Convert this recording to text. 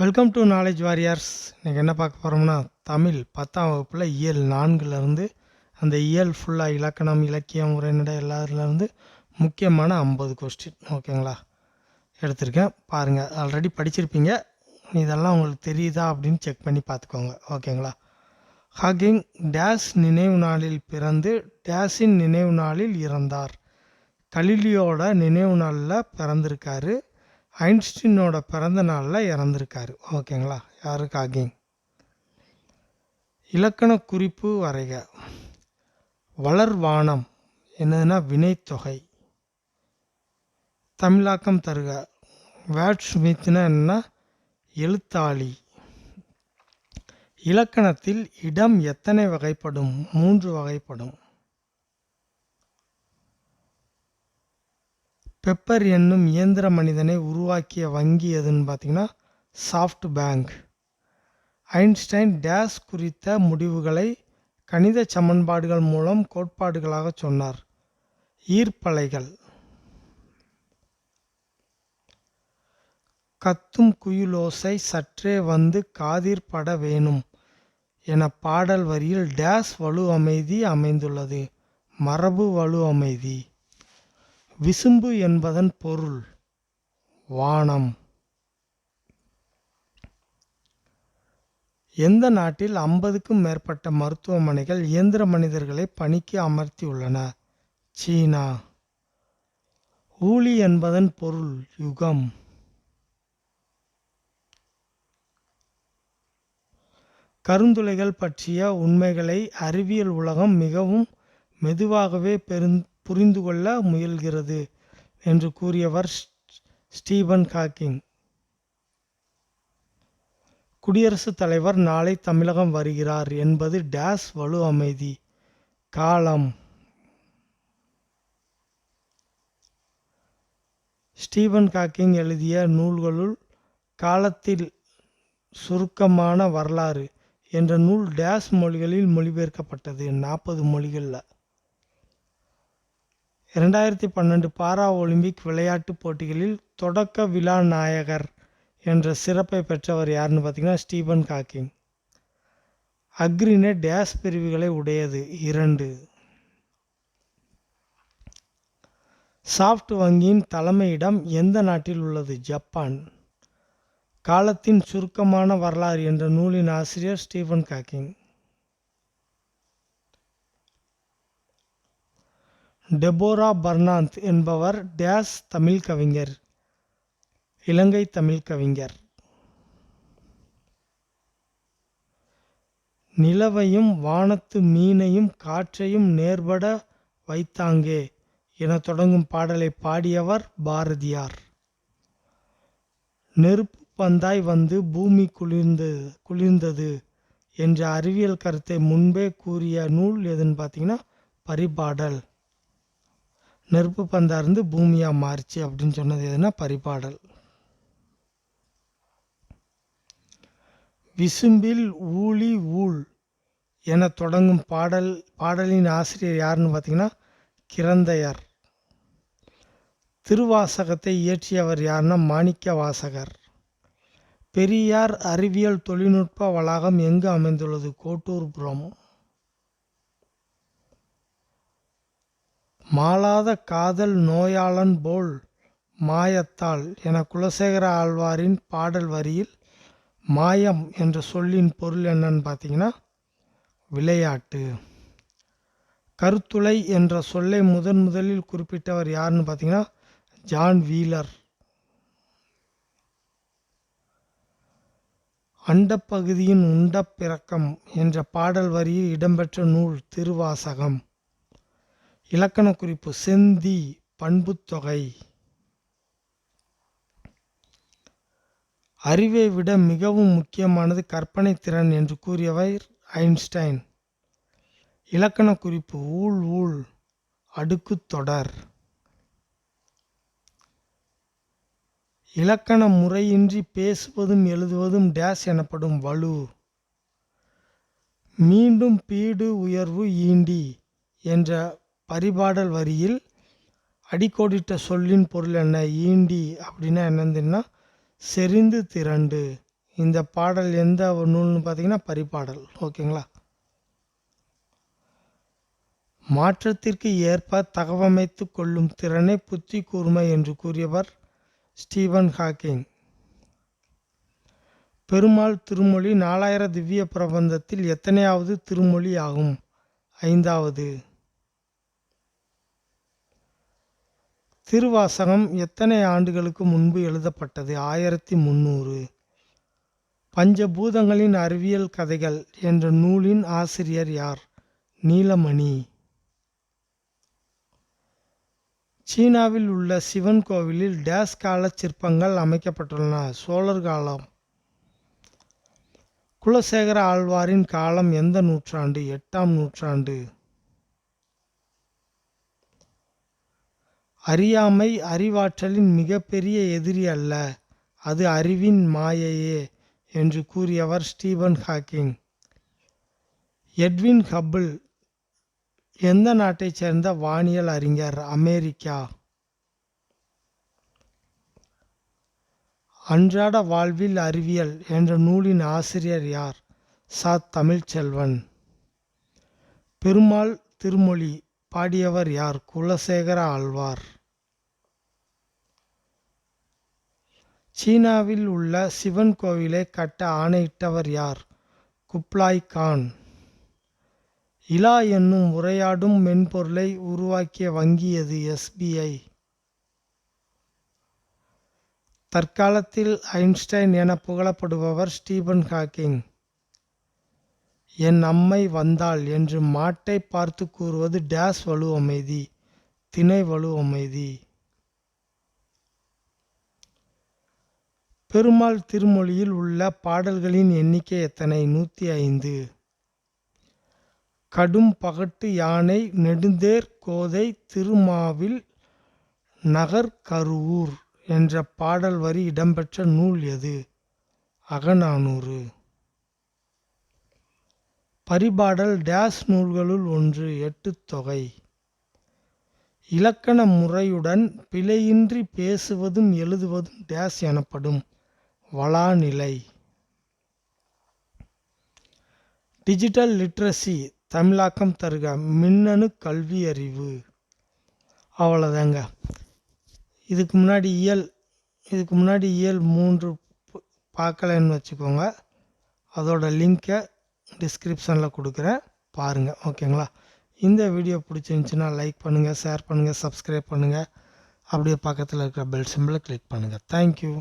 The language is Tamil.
வெல்கம் டு நாலேஜ் வாரியர்ஸ் இன்றைக்கி என்ன பார்க்க போகிறோம்னா தமிழ் பத்தாம் வகுப்பில் இயல் நான்குலேருந்து அந்த இயல் ஃபுல்லாக இலக்கணம் இலக்கியம் உரைநடை எல்லாத்துலேருந்து முக்கியமான ஐம்பது கொஸ்டின் ஓகேங்களா எடுத்திருக்கேன். பாருங்கள் ஆல்ரெடி படிச்சிருப்பீங்க. இதெல்லாம் உங்களுக்கு தெரியுதா அப்படின்னு செக் பண்ணி பார்த்துக்கோங்க. ஓகேங்களா ஹகிங் டேஸ் நினைவு நாளில் பிறந்து டேஸின் நினைவு நாளில் இறந்தார். கலிலியோட நினைவு நாளில் பிறந்திருக்காரு. ஐன்ஸ்டீனோட பிறந்த நாளில் இறந்துருக்காரு. ஓகேங்களா? யாரு காகிங் இலக்கண குறிப்பு வரைக. வளர்வானம் என்னதுன்னா வினைத்தொகை. தமிழாக்கம் தருக. வேட் ஸ்மித்னா என்னன்னா எழுத்தாளி. இலக்கணத்தில் இடம் எத்தனை வகைப்படும்? மூன்று வகைப்படும். பெப்பர் என்னும் இயந்திர மனிதனை உருவாக்கிய வங்கி எதுன்னு பார்த்தீங்கன்னா சாஃப்ட் பேங்க். ஐன்ஸ்டைன் டேஸ் குறித்த முடிவுகளை கணித சமன்பாடுகள் மூலம் கோட்பாடுகளாக சொன்னார். ஈர்ப்பலைகள். கத்தும் குயிலோசை சற்றே வந்து காதிர் பட வேணும் என பாடல் வரியில் டேஸ் வலு அமைதி அமைந்துள்ளது. மரபு வலு அமைதி. விசும்பு என்பதன் பொருள் வானம். எந்த நாட்டில் ஐம்பதுக்கும் மேற்பட்ட மருத்துவமனைகள் இயந்திர மனிதர்களை பணிக்கு அமர்த்தியுள்ளன? சீனா. ஊழி என்பதன் பொருள் யுகம். கருந்துளைகள் பற்றிய உண்மைகளை அறிவியல் உலகம் மிகவும் மெதுவாகவே பெருந் புரிந்து கொள்ள முயல்கிறது என்று கூறியவர் ஸ்டீபன் ஹாக்கிங். குடியரசுத் தலைவர் நாளை தமிழகம் வருகிறார் என்பது டேஸ் வலு அமைதி. காலம். ஸ்டீபன் ஹாக்கிங் எழுதிய நூல்களுள் காலத்தில் சுருக்கமான வரலாறு என்ற நூல் டேஸ் மொழிகளில் மொழிபெயர்க்கப்பட்டது. நாற்பது மொழிகளில். இரண்டாயிரத்தி பன்னெண்டு பாரா ஒலிம்பிக் விளையாட்டுப் போட்டிகளில் தொடக்க விழா நாயகர் என்ற சிறப்பை பெற்றவர் யாருன்னு பார்த்தீங்கன்னா ஸ்டீபன் காக்கிங் அக்ரினே டேஸ் பிரிவுகளை உடையது இரண்டு. சாஃப்ட் வங்கியின் தலைமையிடம் எந்த நாட்டில் உள்ளது? ஜப்பான். காலத்தின் சுருக்கமான வரலாறு என்ற நூலின் ஆசிரியர் ஸ்டீபன் காக்கிங் டெபோரா பர்னாந்த் என்பவர் டேஸ் தமிழ் கவிஞர் இலங்கை தமிழ் கவிஞர். நிலவையும் வானத்து மீனையும் காற்றையும் நேர்பட வைத்தாங்கே என தொடங்கும் பாடலை பாடியவர் பாரதியார். நெருப்பு பந்தாய் வந்து பூமி குளிர்ந்து குளிர்ந்தது என்ற அறிவியல் கருத்தை முன்பே கூறிய நூல் எதுன்னு பார்த்தீங்கன்னா பரிபாடல். நெருப்பு பந்தா இருந்து பூமியாக மாறிச்சு அப்படின்னு சொன்னது எதுனா பரிபாடல். விசும்பில் ஊழி ஊழ் என தொடங்கும் பாடல் பாடலின் ஆசிரியர் யாருன்னு பார்த்தீங்கன்னா கிரந்தையர். திருவாசகத்தை இயற்றியவர் யாருன்னா மாணிக்க வாசகர் பெரியார் அறிவியல் தொழில்நுட்ப வளாகம் எங்கு அமைந்துள்ளது? கோட்டூர்புரம் மாளாத காதல் நோயாளன் போல் மாயத்தால் என குலசேகர ஆழ்வாரின் பாடல் வரியில் மாயம் என்ற சொல்லின் பொருள் என்னன்னு பார்த்தீங்கன்னா விளையாட்டு. கருத்துளை என்ற சொல்லை முதன் முதலில் குறிப்பிட்டவர் யாருன்னு பார்த்தீங்கன்னா ஜான் வீலர். அண்டப்பகுதியின் உண்டப்பிறக்கம் என்ற பாடல் வரியில் இடம்பெற்ற நூல் திருவாசகம். இலக்கண குறிப்பு செந்தி பண்புத்தொகை. அறிவை விட மிகவும் முக்கியமானது கற்பனை திறன் என்று கூறியவர் ஐன்ஸ்டைன். இலக்கண குறிப்பு ஊழ் ஊழ் அடுக்கு தொடர். இலக்கண முறையின்றி பேசுவதும் எழுதுவதும் டேஸ் எனப்படும் வலு. மீண்டும் பீடு உயர்வு ஈண்டி என்ற பரிபாடல் வரியில் அடிக்கோடிட்ட சொல்லின் பொருள் என்ன? ஈண்டி அப்படின்னா என்னதுன்னா செறிந்து திரண்டு. இந்த பாடல் எந்த நூல்னு பார்த்தீங்கன்னா பரிபாடல். ஓகேங்களா? மாற்றத்திற்கு ஏற்ப தகவமைத்து கொள்ளும் திறனை புத்தி கூர்மை என்று கூறியவர் ஸ்டீவன் ஹாக்கிங். பெருமாள் திருமொழி நாலாயிர திவ்ய பிரபந்தத்தில் எத்தனையாவது திருமொழி ஆகும்? ஐந்தாவது. திருவாசகம் எத்தனை ஆண்டுகளுக்கு முன்பு எழுதப்பட்டது? ஆயிரத்தி முந்நூறு. பஞ்சபூதங்களின் அறிவியல் கதைகள் என்ற நூலின் ஆசிரியர் யார்? நீலமணி. சீனாவில் உள்ள சிவன் கோவிலில் டேஸ் கால சிற்பங்கள் அமைக்கப்பட்டுள்ளன. சோழர் காலம். குலசேகர ஆழ்வாரின் காலம் எந்த நூற்றாண்டு? எட்டாம் நூற்றாண்டு. அறியாமை அறிவாற்றலின் மிகப்பெரிய எதிரி அல்ல அது அறிவின் மாயையே என்று கூறியவர் ஸ்டீபன் ஹாக்கிங். எட்வின் ஹப்பிள் எந்த நாட்டைச் சேர்ந்த வானியல் அறிஞர் அமெரிக்கா? அன்றாட வாழ்வில் அறிவியல் என்ற நூலின் ஆசிரியர் யார்? சா. தமிழ்ச்செல்வன். பெருமாள் திருமொழி பாடியவர் யார்? குலசேகர ஆழ்வார். சீனாவில் உள்ள சிவன் கோவிலை கட்ட ஆணையிட்டவர் யார்? Kublai Khan. இலா என்னும் உரையாடும் மென்பொருளை உருவாக்கிய வங்கி எது? எஸ்பிஐ தற்காலத்தில் ஐன்ஸ்டைன் என புகழப்படுபவர் ஸ்டீபன் ஹாக்கிங். என் அம்மை வந்தாள் என்று மாட்டை பார்த்து கூறுவது டேஸ் வலு அமைதி திணை வலு அமைதி. பெருமாள் திருமொழியில் உள்ள பாடல்களின் எண்ணிக்கை எத்தனை? நூற்றி ஐந்து. கடும் பகட்டு யானை நெடுந்தேர் கோதை திருமாவில் நகர் கருவூர் என்ற பாடல் வரி இடம்பெற்ற நூல் எது? அகநானூறு. பரிபாடல் டேஸ் நூல்களுள் ஒன்று எட்டு தொகை. இலக்கண முறையுடன் பிழையின்றி பேசுவதும் எழுதுவதும் டேஸ் எனப்படும். வளாநிலை. டிஜிட்டல் லிட்ரஸி தமிழாக்கம் தருக மின்னணு கல்வி அறிவு அவ்வளோதாங்க இதுக்கு முன்னாடி இயல் இதுக்கு முன்னாடி இயல் மூன்று பார்க்கலன்னு பார்க்கலைன்னு வச்சுக்கோங்க. அதோட லிங்க்கை டிஸ்கிரிப்ஷனில் கொடுக்குறேன். பாருங்கள் ஓகேங்களா? இந்த வீடியோ பிடிச்சிருந்துச்சின்னா லைக் பண்ணுங்கள் ஷேர் பண்ணுங்கள் சப்ஸ்கிரைப் பண்ணுங்கள் அப்படியே பக்கத்தில் இருக்கிற பெல் சிம்பிளை கிளிக் பண்ணுங்கள் தேங்க்யூ